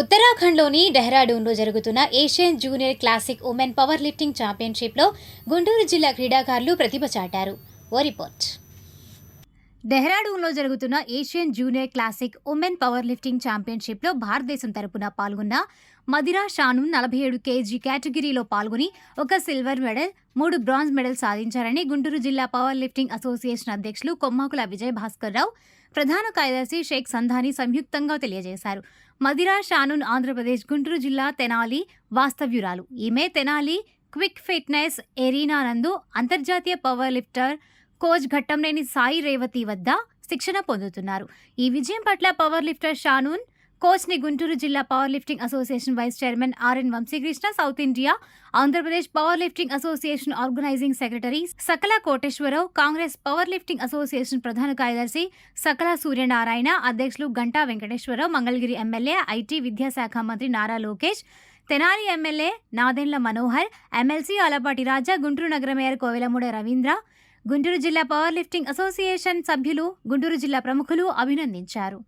ఉత్తరాఖండ్లోని డెహ్రాడూన్లో జరుగుతున్న Asian junior classic women power lifting ఛాంపియన్షిప్లో Guntur జిల్లా క్రీడాకారులు ప్రతిభ చాటారు. ఓ రిపోర్ట్. డెహ్రాడూన్లో జరుగుతున్న Asian junior classic women power lifting ఛాంపియన్షిప్లో భారతదేశం తరపున పాల్గొన్న మదిరా షాను నలభై ఏడు కేజీ కేటగిరీలో పాల్గొని ఒక సిల్వర్ మెడల్ మూడు బ్రాంజ్ మెడల్ సాధించారని గుంటూరు జిల్లా పవర్ లిఫ్టింగ్ అసోసియేషన్ అధ్యక్షులు కొమ్మాకుల విజయ్ భాస్కర్ రావు ప్రధాన కార్యదర్శి షేక్ సంధాని సంయుక్తంగా తెలియజేశారు. మదిరా షానూన్ ఆంధ్రప్రదేశ్ గుంటూరు జిల్లా తెనాలి వాస్తవ్యురాలు. ఈమె తెనాలి క్విక్ ఫిట్నెస్ ఎరీనా నందు అంతర్జాతీయ power lifter coach Ghattamaneni Sai Revathi వద్ద శిక్షణ పొందుతున్నారు. ఈ విజయం పట్ల పవర్ లిఫ్టర్ షానూన్ కోచ్ని గుంటూరు జిల్లా power lifting association vice chairman RN Vamsikrishna South India Andhra Pradesh power lifting association organizing secretary Sakala Koteswara Rao Congress power lifting association ప్రధాన కార్యదర్శి సకల సూర్యనారాయణ అధ్యక్షులు గంటా వెంకటేశ్వరరావు మంగళగిరి ఎమ్మెల్యే ఐటీ విద్యాశాఖ మంత్రి నారా లోకేష్ తెనాలి ఎమ్మెల్యే నాదెండ్ల మనోహర్ ఎమ్మెల్సీ ఆలపాటి రాజా గుంటూరు నగర మేయర్ కోవెలమూడ రవీంద్ర గుంటూరు జిల్లా పవర్ లిఫ్టింగ్ అసోసియేషన్ సభ్యులు గుంటూరు జిల్లా ప్రముఖులు అభినందించారు.